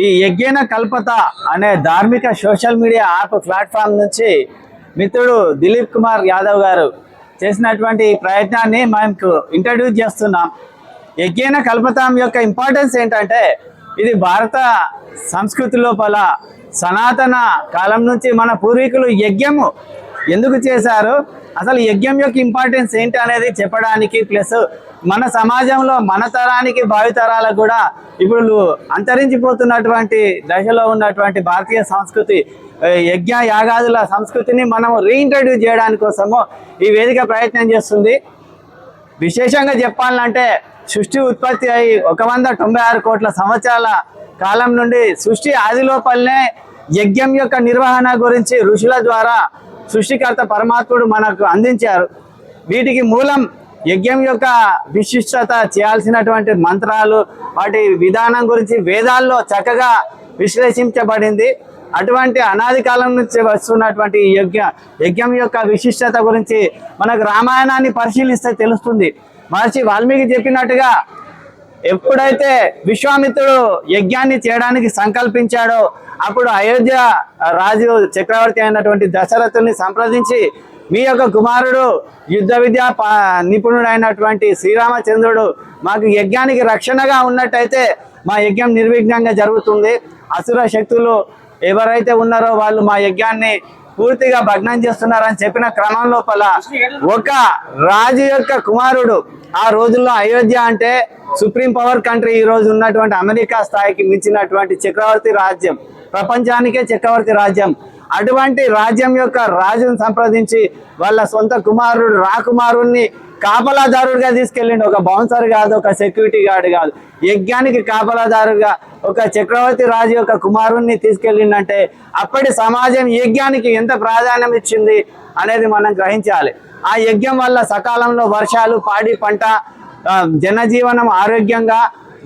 ఈ యజ్ఞన కల్పత అనే ధార్మిక సోషల్ మీడియా యాప్ ప్లాట్ఫామ్ నుంచి మిత్రుడు దిలీప్ కుమార్ యాదవ్ గారు చేసినటువంటి ఈ ప్రయత్నాన్ని మేము ఇంట్రడ్యూస్ చేస్తున్నాం. యజ్ఞన కల్పతాం యొక్క ఇంపార్టెన్స్ ఏంటంటే ఇది భారత సంస్కృతి లోపల సనాతన కాలం నుంచి మన పూర్వీకులు యజ్ఞము ఎందుకు చేశారు? అసలు యజ్ఞం యొక్క ఇంపార్టెన్స్ ఏంటి అనేది చెప్పడానికి ప్లస్ మన సమాజంలో మన తరానికి భావితరాలకు కూడా ఇప్పుడు అంతరించిపోతున్నటువంటి దశలో ఉన్నటువంటి భారతీయ సంస్కృతి యజ్ఞ యాగాదుల సంస్కృతిని మనం రీఇంట్రడ్యూస్ చేయడానికి కోసము ఈ వేదిక ప్రయత్నం చేస్తుంది. విశేషంగా చెప్పాలంటే సృష్టి ఉత్పత్తి అయి ఒక వంద తొంభై ఆరు కోట్ల సంవత్సరాల కాలం నుండి సృష్టి ఆది లోపలనే యజ్ఞం యొక్క నిర్వహణ గురించి ఋషుల ద్వారా సృష్టికర్త పరమాత్ముడు మనకు అందించారు. వీటికి మూలం యజ్ఞం యొక్క విశిష్టత చేయాల్సినటువంటి మంత్రాలు వాటి విధానం గురించి వేదాల్లో చక్కగా విశ్లేషించబడింది. అటువంటి అనాది కాలం నుంచి వస్తున్నటువంటి యజ్ఞ యజ్ఞం యొక్క విశిష్టత గురించి మనకు రామాయణాన్ని పరిశీలిస్తే తెలుస్తుంది. మహర్షి వాల్మీకి చెప్పినట్టుగా ఎప్పుడైతే విశ్వామిత్రుడు యజ్ఞాన్ని చేయడానికి సంకల్పించాడో అప్పుడు అయోధ్య రాజు చక్రవర్తి అయినటువంటి దశరథుని సంప్రదించి మీ యొక్క కుమారుడు యుద్ధ విద్యా పా నిపుణుడైనటువంటి శ్రీరామచంద్రుడు మాకు యజ్ఞానికి రక్షణగా ఉన్నట్టయితే మా యజ్ఞం నిర్విఘ్నంగా జరుగుతుంది. అసుర శక్తులు ఎవరైతే ఉన్నారో వాళ్ళు మా యజ్ఞాన్ని పూర్తిగా భగ్నం చేస్తున్నారని చెప్పిన క్రమం లోపల ఒక రాజు యొక్క కుమారుడు ఆ రోజుల్లో అయోధ్య అంటే సుప్రీం పవర్ కంట్రీ ఈ రోజు ఉన్నటువంటి అమెరికా స్థాయికి మించినటువంటి చక్రవర్తి రాజ్యం. ప్రపంచానికే చక్రవర్తి రాజ్యం. అటువంటి రాజ్యం యొక్క రాజును సంప్రదించి వాళ్ళ సొంత కుమారుడు రాకుమారుణ్ణి కాపలాదారుడిగా తీసుకెళ్ళిండు. ఒక బౌన్సర్ కాదు ఒక సెక్యూరిటీ గార్డ్ కాదు. యజ్ఞానికి కాపలాదారుగా ఒక చక్రవర్తి రాజు యొక్క కుమారుణ్ణి తీసుకెళ్ళిండంటే అప్పటి సమాజం యజ్ఞానికి ఎంత ప్రాధాన్యం ఇచ్చింది అనేది మనం గ్రహించాలి. ఆ యజ్ఞం వల్ల సకాలంలో వర్షాలు పాడి పంట జనజీవనం ఆరోగ్యంగా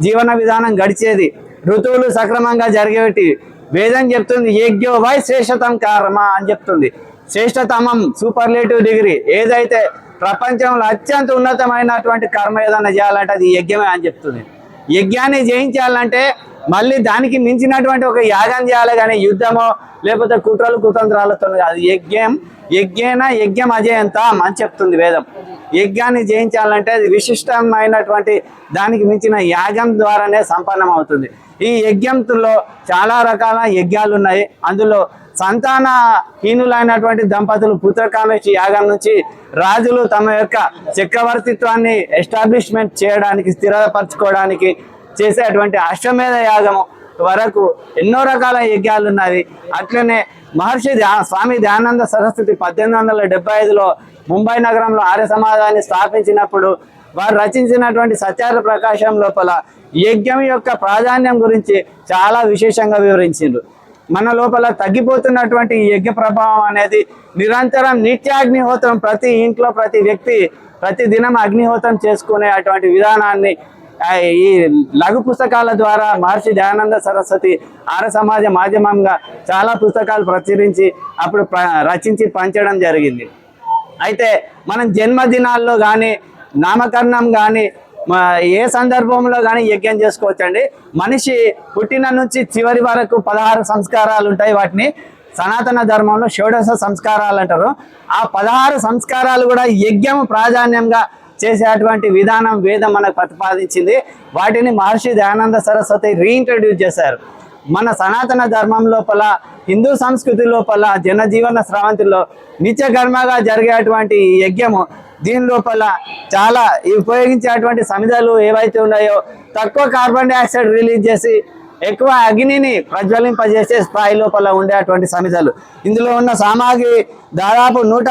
జీవన విధానం గడిచేది. ఋతువులు సక్రమంగా జరిగేవి. వేదం చెప్తుంది యజ్ఞో వై శ్రేష్టతం కారమ అని చెప్తుంది. శ్రేష్టతమం సూపర్లేటివ్ డిగ్రీ ఏదైతే ప్రపంచంలో అత్యంత ఉన్నతమైనటువంటి కర్మ ఏదైనా చేయాలంటే అది యజ్ఞమే అని చెప్తుంది. యజ్ఞాన్ని జయించాలంటే మళ్ళీ దానికి మించినటువంటి ఒక యాగం చేయాలి కానీ యుద్ధమో లేకపోతే కుట్రలు కుతంత్రాలతో అది యజ్ఞం యజ్ఞేన యజ్ఞం అజయంత అని చెప్తుంది వేదం. యజ్ఞాన్ని జయించాలంటే అది విశిష్టమైనటువంటి దానికి మించిన యాగం ద్వారానే సంపన్నం అవుతుంది ఈ యజ్ఞంలో చాలా రకాల యజ్ఞాలు ఉన్నాయి. అందులో సంతాన హీనులైనటువంటి దంపతులు పుత్రకామేషి యాగం నుంచి రాజులు తమ యొక్క చక్రవర్తిత్వాన్ని ఎస్టాబ్లిష్మెంట్ చేయడానికి స్థిరపరచుకోవడానికి చేసేటువంటి అశ్వమేధ యాగము వరకు ఎన్నో రకాల యజ్ఞాలు ఉన్నాయి. అట్లనే మహర్షి ధ్యా స్వామి దయానంద సరస్వతి పద్దెనిమిది వందల డెబ్బై ఐదులో ముంబై నగరంలో ఆర్య సమాజాన్ని స్థాపించినప్పుడు వారు రచించినటువంటి సత్యార ప్రకాశం లోపల యజ్ఞం యొక్క ప్రాధాన్యం గురించి చాలా విశేషంగా వివరించిండ్రు. మన లోపల తగ్గిపోతున్నటువంటి యజ్ఞ ప్రభావం అనేది నిరంతరం నిత్యాగ్నిహోత్రం ప్రతి ఇంట్లో ప్రతి వ్యక్తి ప్రతి దినం అగ్నిహోత్రం చేసుకునే అటువంటి విధానాన్ని ఈ లఘు పుస్తకాల ద్వారా మహర్షి దయానంద సరస్వతి ఆర సమాజ మాధ్యమంగా చాలా పుస్తకాలు ప్రచురించి అప్పుడు రచించి పంచడం జరిగింది. అయితే మనం జన్మదినాల్లో కానీ నామకరణం కానీ ఏ సందర్భంలో కానీ యజ్ఞం చేసుకోవచ్చండి. మనిషి పుట్టిన నుంచి చివరి వరకు పదహారు సంస్కారాలు ఉంటాయి వాటిని. సనాతన ధర్మంలో షోడశ సంస్కారాలు అంటారు. ఆ పదహారు సంస్కారాలు కూడా యజ్ఞం ప్రాధాన్యంగా చేసేటువంటి విధానం వేదం మనకు ప్రతిపాదించింది. వాటిని మహర్షి దయానంద సరస్వతి రీఇంట్రడ్యూస్ చేశారు. మన సనాతన ధర్మం లోపల హిందూ సంస్కృతి లోపల జనజీవన స్రవంతిలో నిత్య కర్మగా జరిగేటువంటి యజ్ఞము దీని లోపల చాలా ఈ ఉపయోగించేటువంటి సమిధలు ఏవైతే ఉన్నాయో తక్కువ కార్బన్ డైఆక్సైడ్ రిలీజ్ చేసి ఎక్కువ అగ్నిని ప్రజ్వలింపజేసే స్థాయి లోపల ఉండేటువంటి సమిధలు. ఇందులో ఉన్న సామాగ్రి దాదాపు నూట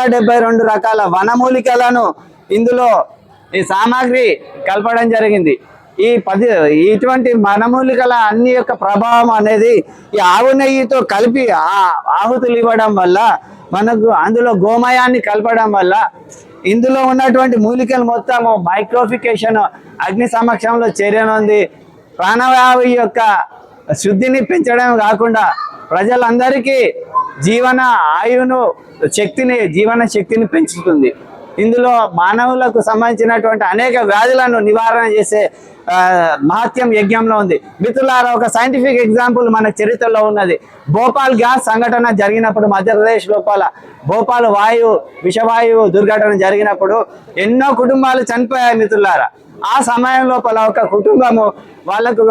రెండు రకాల వనమూలికలను ఇందులో ఈ సామాగ్రి కలపడం జరిగింది. ఈ పది ఇటువంటి వనమూలికల అన్ని యొక్క ప్రభావం అనేది ఈ ఆవు నెయ్యితో కలిపి ఆ ఆహుతులు ఇవ్వడం వల్ల మనకు అందులో గోమయాన్ని కలపడం వల్ల ఇందులో ఉన్నటువంటి మూలికలు మొత్తము మైక్రోఫికేషన్ అగ్ని సమక్షంలో చేరనుంది. ప్రాణవాయు యొక్క శుద్ధిని పెంచడం కాకుండా ప్రజలందరికీ జీవన ఆయువును శక్తిని జీవన శక్తిని పెంచుతుంది. ఇందులో మానవులకు సంబంధించినటువంటి అనేక వ్యాధులను నివారణ చేసే మహత్యం యజ్ఞంలో ఉంది. మిత్రులారా ఒక సైంటిఫిక్ ఎగ్జాంపుల్ మన చరిత్రలో ఉన్నది. భోపాల్ గ్యాస్ సంఘటన జరిగినప్పుడు మధ్యప్రదేశ్ లోపల భోపాల్ వాయువు విషవాయువు దుర్ఘటన జరిగినప్పుడు ఎన్నో కుటుంబాలు చనిపోయాయి మిత్రులారా. ఆ సమయం లోపల ఒక కుటుంబము వాళ్ళకు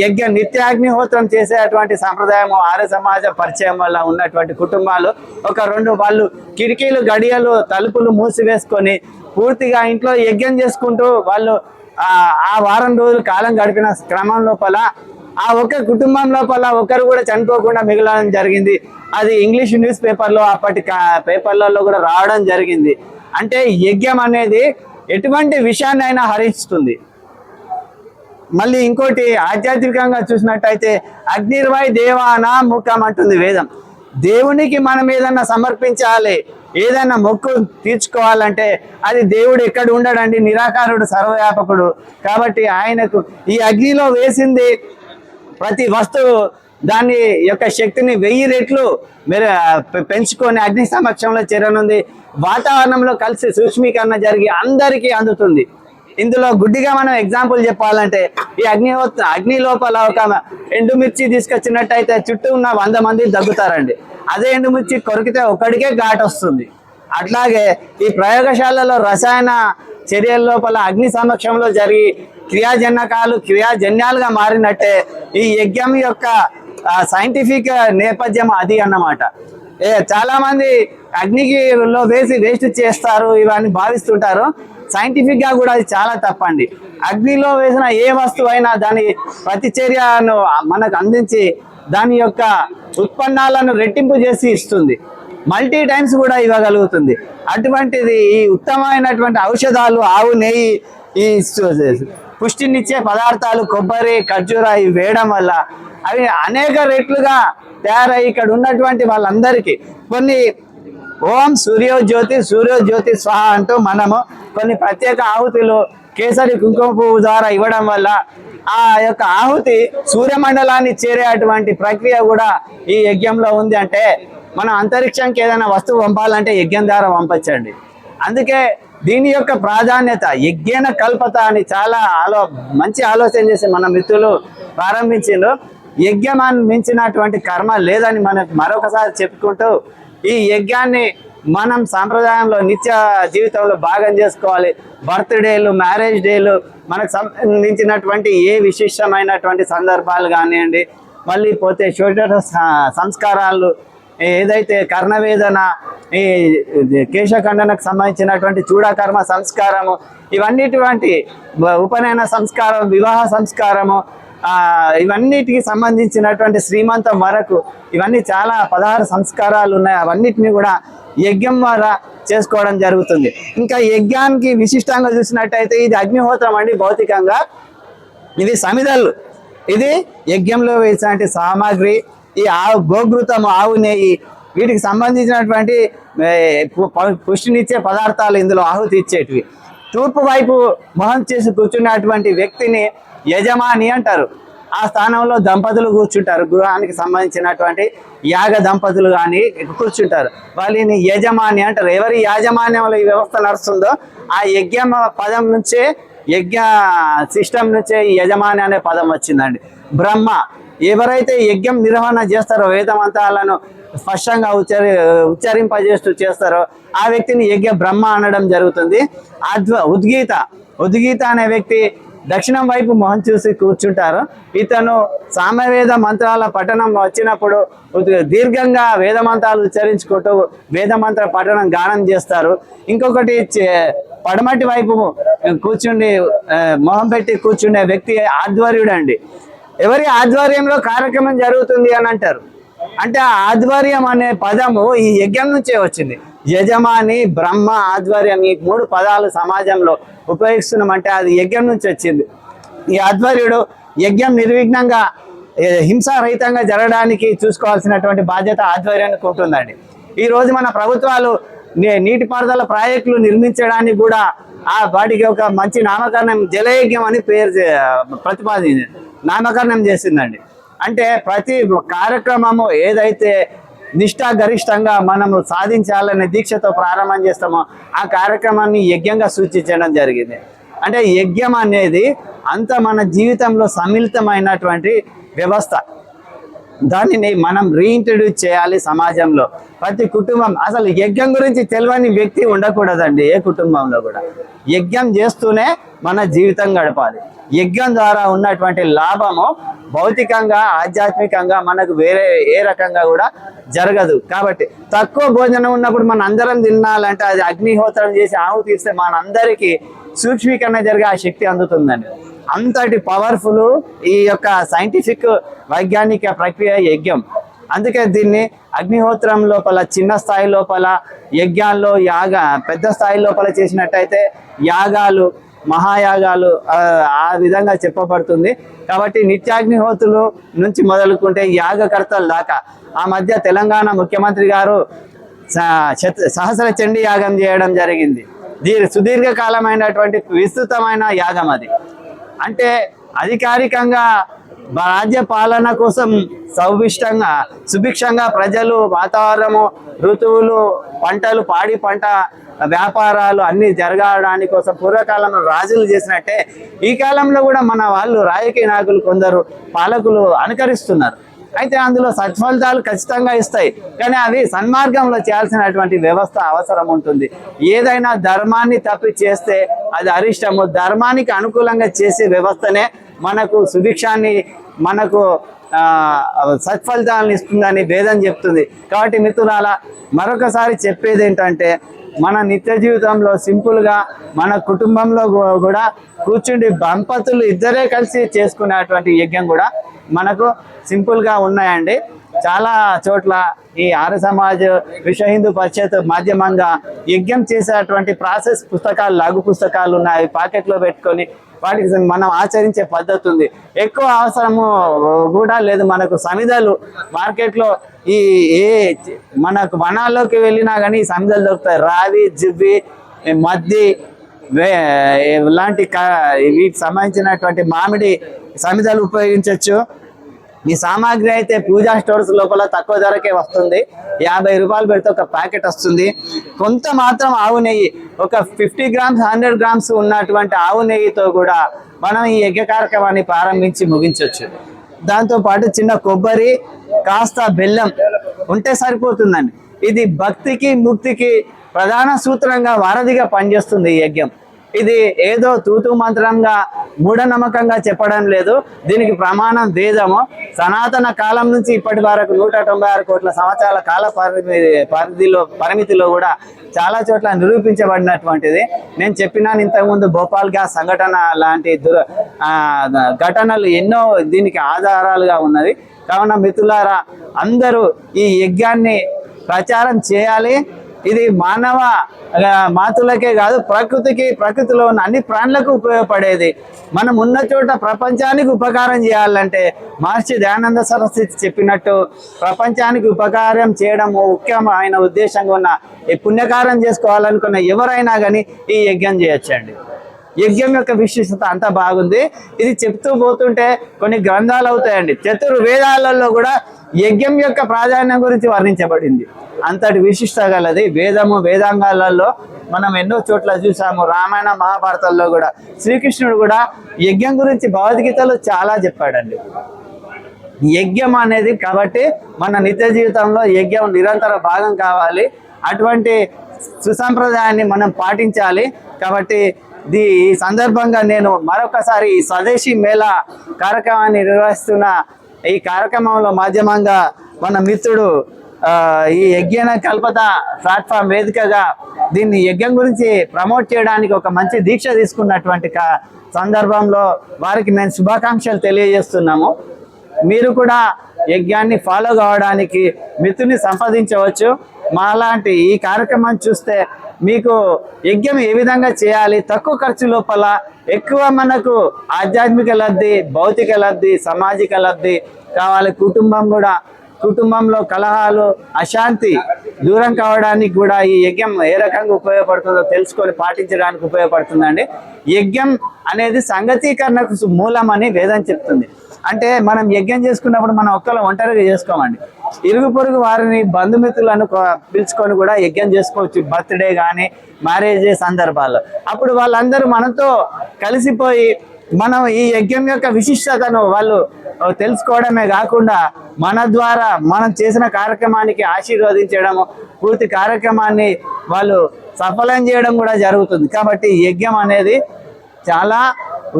యజ్ఞ నిత్యాగ్నిహోత్రం చేసేటువంటి సంప్రదాయం ఆర్య సమాజ పరిచయం వల్ల ఉన్నటువంటి కుటుంబాలు. ఒక రెండు వాళ్ళు కిటికీలు గడియలు తలుపులు మూసివేసుకొని పూర్తిగా ఇంట్లో యజ్ఞం చేసుకుంటూ వాళ్ళు ఆ వారం రోజులు కాలం గడిపిన క్రమం లోపల ఆ ఒక్క కుటుంబం లోపల ఒకరు కూడా చనిపోకుండా మిగలడం జరిగింది. అది ఇంగ్లీష్ న్యూస్ పేపర్లో అప్పటి పేపర్లలో కూడా రావడం జరిగింది. అంటే యజ్ఞం అనేది ఎటువంటి విషయాన్ని అయినా హరిస్తుంది. మళ్ళీ ఇంకోటి ఆధ్యాత్మికంగా చూసినట్టయితే అగ్నిర్వై దేవాన ముఖం అంటుంది వేదం. దేవునికి మనం ఏదన్నా సమర్పించాలి ఏదైనా మొక్కు తీర్చుకోవాలంటే అది దేవుడు ఎక్కడ ఉండడండి? నిరాకారుడు సర్వవ్యాపకుడు. కాబట్టి ఆయనకు ఈ అగ్నిలో వేసింది ప్రతి వస్తువు దాని యొక్క శక్తిని వెయ్యి రెట్లు మీరు పె- పెంచుకొని అగ్ని సమక్షంలో చేరనుంది. వాతావరణంలో కలిసి సూక్ష్మీకరణ జరిగి అందరికీ అందుతుంది. ఇందులో గుడ్డిగా మనం ఎగ్జాంపుల్ చెప్పాలంటే ఈ అగ్ని అగ్ని లోపల ఒక ఎండుమిర్చి తీసుకొచ్చినట్టయితే చుట్టూ ఉన్న వంద మంది దగ్గుతారండి. అదే ఎండుమిర్చి కొరికితే ఒక్కడికే ఘాట్ వస్తుంది. అట్లాగే ఈ ప్రయోగశాలలో రసాయన చర్యల లోపల అగ్ని సమక్షంలో జరిగి క్రియాజనకాలు క్రియాజన్యాలుగా మారినట్టే ఈ యజ్ఞం యొక్క సైంటిఫిక్ నేపథ్యం అది అన్నమాట. ఏ చాలా మంది అగ్నికి లో వేసి వేస్ట్ చేస్తారు ఇవన్నీ భావిస్తుంటారు. సైంటిఫిక్గా కూడా అది చాలా తప్పండి. అగ్నిలో వేసిన ఏ వస్తువు అయినా దాని ప్రతిచర్యను మనకు అందించి దాని యొక్క ఉత్పన్నాలను రెట్టింపు చేసి ఇస్తుంది. మల్టీ టైమ్స్ కూడా ఇవ్వగలుగుతుంది. అటువంటిది ఈ ఉత్తమమైనటువంటి ఔషధాలు ఆవు నెయ్యి ఈ పుష్టినిచ్చే పదార్థాలు కొబ్బరి ఖర్జూర ఇవి వేయడం వల్ల అవి అనేక రెట్లుగా తయారయ్యి ఇక్కడ ఉన్నటువంటి వాళ్ళందరికీ కొన్ని ఓం సూర్యోజ్యోతి సూర్యోజ్యోతి స్వహ అంటూ మనము కొన్ని ప్రత్యేక ఆహుతులు కేసరి కుంకుమ పువ్వు ద్వారా ఇవ్వడం వల్ల ఆ యొక్క ఆహుతి సూర్యమండలాన్ని చేరే అటువంటి ప్రక్రియ కూడా ఈ యజ్ఞంలో ఉంది. అంటే మనం అంతరిక్షంకి ఏదైనా వస్తువు పంపాలంటే యజ్ఞం ద్వారా పంపచ్చండి. అందుకే దీని యొక్క ప్రాధాన్యత యజ్ఞన కల్పత అని చాలా ఆలో మంచి ఆలోచన చేసి మన మిత్రులు ప్రారంభించిండ్రు. యజ్ఞమాన్ని మించినటువంటి కర్మ లేదని మనకు మరొకసారి చెప్పుకుంటూ ఈ యజ్ఞాన్ని మనం సాంప్రదాయంలో నిత్య జీవితంలో భాగం చేసుకోవాలి. బర్త్డేలు మ్యారేజ్ డేలు మనకు సంబంధించినటువంటి ఏ విశిష్టమైనటువంటి సందర్భాలు కానివ్వండి మళ్ళీ పోతే చోట సంస్కారాలు ఏదైతే కర్ణవేదన ఈ కేశఖండనకు సంబంధించినటువంటి చూడకర్మ సంస్కారము ఇవన్నిటువంటి ఉపనయన సంస్కారం వివాహ సంస్కారము ఇవన్నిటికి సంబంధించినటువంటి శ్రీమంతం వరకు ఇవన్నీ చాలా పదహారు సంస్కారాలు ఉన్నాయి. అవన్నిటిని కూడా యజ్ఞం ద్వారా చేసుకోవడం జరుగుతుంది. ఇంకా యజ్ఞానికి విశిష్టంగా చూసినట్టయితే ఇది అగ్నిహోత్రం అండి భౌతికంగా. ఇది సమిదలు. ఇది యజ్ఞంలో వేసినటువంటి సామాగ్రి ఈ ఆవు గోఘృతము ఆవు నెయ్యి వీటికి సంబంధించినటువంటి పుష్టినిచ్చే పదార్థాలు ఇందులో ఆహుతి ఇచ్చేటివి. తూర్పు వైపు మొహం చేసి కూర్చున్నటువంటి వ్యక్తిని యజమాని అంటారు. ఆ స్థానంలో దంపతులు కూర్చుంటారు. గృహానికి సంబంధించినటువంటి యాగ దంపతులు కానీ కూర్చుంటారు. వాళ్ళని యజమాని అంటారు. ఎవరి యాజమాన్యంలో ఈ వ్యవస్థ నడుస్తుందో ఆ యజ్ఞం పదం నుంచే యజ్ఞ సిస్టమ్ నుంచే ఈ యజమాని అనే పదం వచ్చిందండి. బ్రహ్మ ఎవరైతే యజ్ఞం నిర్వహణ చేస్తారో వేదమంతాలను స్పష్టంగా ఉచ్చరి ఉచ్చరింపజేస్తూ చేస్తారో ఆ వ్యక్తిని యజ్ఞ బ్రహ్మ అనడం జరుగుతుంది. అద్వ ఉద్గీత ఉద్గీత అనే వ్యక్తి దక్షిణం వైపు మొహం చూసి కూర్చుంటారు. ఇతను సామవేద మంత్రాల పఠనం వచ్చినప్పుడు దీర్ఘంగా వేద మంత్రాలు ఉచ్చరించుకుంటూ వేద మంత్ర పఠనం గానం చేస్తారు. ఇంకొకటి చే- పడమటి వైపు కూర్చుండి మొహం పెట్టి కూర్చుండే వ్యక్తి ఆధ్వర్యుడు అండి ఎవరి ఆధ్వర్యంలో కార్యక్రమం జరుగుతుంది అని అంటారు? అంటే ఆ ఆధ్వర్యం అనే పదము ఈ యజ్ఞం నుంచే వచ్చింది. యజమాని బ్రహ్మ ఆధ్వర్యం ఈ మూడు పదాలు సమాజంలో ఉపయోగిస్తున్నామంటే అది యజ్ఞం నుంచి వచ్చింది. ఈ ఆధ్వర్యుడు యజ్ఞం నిర్విఘ్నంగా హింసారహితంగా జరగడానికి చూసుకోవాల్సినటువంటి బాధ్యత ఆధ్వర్యానికి ఉంటుందండి ఈ రోజు మన ప్రభుత్వాలు నీటిపారుదల ప్రాజెక్టులు నిర్మించడానికి కూడా ఆ వాటికి ఒక మంచి నామకరణం జలయజ్ఞం అని పేరు చే- ప్రతిపాదించి నామకరణం చేసిందండి. అంటే ప్రతి కార్యక్రమము ఏదైతే నిష్ఠా గరిష్టంగా మనము సాధించాలనే దీక్షతో ప్రారంభం చేస్తామో ఆ కార్యక్రమాన్ని యజ్ఞంగా సూచించడం జరిగింది. అంటే యజ్ఞం అనేది అంత మన జీవితంలో సమ్మిళితమైనటువంటి వ్యవస్థ. దానిని మనం రీఇంట్రడ్యూస్ చేయాలి సమాజంలో. ప్రతి కుటుంబం అసలు యజ్ఞం గురించి తెలియని వ్యక్తి ఉండకూడదండి ఏ కుటుంబంలో కూడా. యజ్ఞం చేస్తూనే మన జీవితం గడపాలి. యజ్ఞం ద్వారా ఉన్నటువంటి లాభము భౌతికంగా ఆధ్యాత్మికంగా మనకు వేరే ఏ రకంగా కూడా జరగదు. కాబట్టి తక్కువ భోజనం ఉన్నప్పుడు మన అందరం తినాలంటే అది అగ్నిహోత్రం చేసి ఆవు తీస్తే మనందరికీ సూక్ష్మీకరణ జరిగే ఆ శక్తి అందుతుందండి. అంతటి పవర్ఫుల్ ఈ యొక్క సైంటిఫిక్ వైజ్ఞానిక ప్రక్రియ యజ్ఞం. అందుకే దీన్ని అగ్నిహోత్రం లోపల చిన్న స్థాయి లోపల యజ్ఞాల్లో యాగ పెద్ద స్థాయి లోపల చేసినట్టయితే యాగాలు మహాయాగాలు ఆ, విధంగా చెప్పబడుతుంది. కాబట్టి నిత్యాగ్నిహోత్రులు నుంచి మొదలుకుంటే యాగకర్తల దాకా. ఆ మధ్య తెలంగాణ ముఖ్యమంత్రి గారు స- సహస్ర చండీ యాగం చేయడం జరిగింది. దీని సుదీర్ఘకాలమైనటువంటి విస్తృతమైన యాగం అది. అంటే అధికారికంగా రాజ్య పాలన కోసం సౌభిష్టంగా సుభిక్షంగా ప్రజలు వాతావరణము ఋతువులు పంటలు పాడి పంట వ్యాపారాలు అన్ని జరగడానికి కోసం పూర్వకాలంలో రాజులు చేసినట్టే ఈ కాలంలో కూడా మన వాళ్ళు రాజకీయ నాయకులు కొందరు పాలకులు అనుకరిస్తున్నారు. అయితే అందులో సత్ఫలితాలు ఖచ్చితంగా ఇస్తాయి. కానీ అవి సన్మార్గంలో చేయాల్సినటువంటి వ్యవస్థ అవసరం ఉంటుంది. ఏదైనా ధర్మాన్ని తప్పి చేస్తే అది అరిష్టము. ధర్మానికి అనుకూలంగా చేసే వ్యవస్థనే మనకు సుభిక్షాన్ని మనకు సత్ఫలితాలను ఇస్తుందని వేదం చెప్తుంది. కాబట్టి మిత్రులాల మరొకసారి చెప్పేది ఏంటంటే మన నిత్య జీవితంలో సింపుల్గా మన కుటుంబంలో కూడా కూర్చుండి దంపతులు ఇద్దరే కలిసి చేసుకునేటువంటి యజ్ఞం కూడా మనకు సింపుల్గా ఉన్నాయండి. చాలా చోట్ల ఈ ఆర్య సమాజ్ విశ్వ హిందూ పరిషత్ మాధ్యమంగా యజ్ఞం చేసేటువంటి ప్రాసెస్ పుస్తకాలు లఘు పుస్తకాలు ఉన్నాయి. పాకెట్లో పెట్టుకొని వాటికి మనం ఆచరించే పద్ధతి ఉంది. ఎక్కువ అవసరము కూడా లేదు. మనకు సమిధలు మార్కెట్లో ఈ ఏ మనకు వనాల్లోకి వెళ్ళినా కానీ ఈ సమిధలు దొరుకుతాయి. రావి జిబ్బి మద్ది వే ఇలాంటి వీటికి సంబంధించినటువంటి మామిడి సమిధలు ఉపయోగించవచ్చు ఈ సామాగ్రి అయితే పూజా స్టోర్స్ లోపల తక్కువ ధరకే వస్తుంది. యాభై రూపాయలు పెడితే ఒక ప్యాకెట్ వస్తుంది. కొంత మాత్రం ఆవు నెయ్యి. ఒక ఫిఫ్టీ గ్రామ్స్ హండ్రెడ్ గ్రామ్స్ ఉన్నటువంటి ఆవు నెయ్యితో కూడా మనం ఈ యజ్ఞ కార్యక్రమాన్ని ప్రారంభించి ముగించవచ్చు దాంతోపాటు చిన్న కొబ్బరి కాస్త బెల్లం ఉంటే సరిపోతుందండి. ఇది భక్తికి ముక్తికి ప్రధాన సూత్రంగా వారధిగా పనిచేస్తుంది ఈ యజ్ఞం. ఇది ఏదో తూతు మంత్రంగా మూఢనమ్మకంగా చెప్పడం లేదు. దీనికి ప్రమాణం వేదము సనాతన కాలం నుంచి ఇప్పటి వరకు నూట తొంభై ఆరు కోట్ల సంవత్సరాల కాల పరిమి పరిధిలో పరిమితిలో కూడా చాలా చోట్ల నిరూపించబడినటువంటిది. నేను చెప్పినాను ఇంతకుముందు భోపాల్ గ్యాస్ సంఘటన లాంటి దుర ఘటనలు ఎన్నో దీనికి ఆధారాలుగా ఉన్నది. కావున మిత్రులారా అందరూ ఈ యజ్ఞాన్ని ప్రచారం చేయాలి. ఇది మానవ మాతులకే కాదు ప్రకృతికి ప్రకృతిలో ఉన్న అన్ని ప్రాణులకు ఉపయోగపడేది. మనం ఉన్న చోట ప్రపంచానికి ఉపకారం చేయాలంటే మహర్షి దయానంద సరస్వతి చెప్పినట్టు ప్రపంచానికి ఉపకారం చేయడం ముఖ్యమైన ఉద్దేశంగా ఉన్న ఈ పుణ్యకారం చేసుకోవాలనుకున్న ఎవరైనా కానీ ఈ యజ్ఞం చేయొచ్చండి. యజ్ఞం యొక్క విశిష్టత అంతా బాగుంది. ఇది చెప్తూ పోతుంటే కొన్ని గ్రంథాలు అవుతాయండి. చతుర్వేదాలలో కూడా యజ్ఞం యొక్క ప్రాధాన్యం గురించి వర్ణించబడింది. అంతటి విశిష్ట గలది వేదము వేదాంగాలలో మనం ఎన్నో చోట్ల చూసాము. రామాయణ మహాభారతాల్లో కూడా. శ్రీకృష్ణుడు కూడా యజ్ఞం గురించి భగవద్గీతలో చాలా చెప్పాడండి. యజ్ఞం అనేది కాబట్టి మన నిత్య జీవితంలో యజ్ఞం నిరంతర భాగం కావాలి. అటువంటి సుసంప్రదాయాన్ని మనం పాటించాలి. కాబట్టి దీ ఈ సందర్భంగా నేను మరొకసారి ఈ స్వదేశీ మేళా కార్యక్రమాన్ని నిర్వహిస్తున్న ఈ కార్యక్రమంలో మాధ్యమంగా మన మిత్రుడు ఈ యజ్ఞ కల్పత ప్లాట్ఫామ్ వేదికగా దీన్ని యజ్ఞం గురించి ప్రమోట్ చేయడానికి ఒక మంచి దీక్ష తీసుకున్నటువంటి సందర్భంలో వారికి నేను శుభాకాంక్షలు తెలియజేస్తున్నాము. మీరు కూడా యజ్ఞాన్ని ఫాలో కావడానికి మిత్రుని సంపాదించవచ్చు మాలాంటి ఈ కార్యక్రమం చూస్తే మీకు యజ్ఞం ఏ విధంగా చేయాలి తక్కువ ఖర్చు లోపల ఎక్కువ మనకు ఆధ్యాత్మిక లబ్ధి భౌతిక లబ్ధి సామాజిక లబ్ధి కావాలి కుటుంబం కూడా కుటుంబంలో కలహాలు అశాంతి దూరం కావడానికి కూడా ఈ యజ్ఞం ఏ రకంగా ఉపయోగపడుతుందో తెలుసుకొని పాటించడానికి ఉపయోగపడుతుందండి. యజ్ఞం అనేది సంగతీకరణకు మూలం అని వేదం చెప్తుంది. అంటే మనం యజ్ఞం చేసుకున్నప్పుడు మనం ఒక్కరు ఒంటరిగా చేసుకోమండి. ఇరుగు పొరుగు వారిని బంధుమిత్రులను పిలుచుకొని కూడా యజ్ఞం చేసుకోవచ్చు బర్త్డే కానీ మ్యారేజ్ సందర్భాల్లో. అప్పుడు వాళ్ళందరూ మనతో కలిసిపోయి మనం ఈ యజ్ఞం యొక్క విశిష్టతను వాళ్ళు తెలుసుకోవడమే కాకుండా మన ద్వారా మనం చేసిన కార్యక్రమానికి ఆశీర్వదించడము పూర్తి కార్యక్రమాన్ని వాళ్ళు సఫలం చేయడం కూడా జరుగుతుంది. కాబట్టి యజ్ఞం అనేది చాలా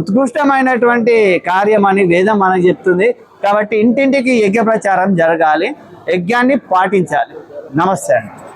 ఉత్కృష్టమైనటువంటి కార్యం అని వేదం మనకు చెప్తుంది. కాబట్టి ఇంటింటికి యజ్ఞ ప్రచారం జరగాలి యజ్ఞాన్ని పాటించాలి. నమస్తే అండి.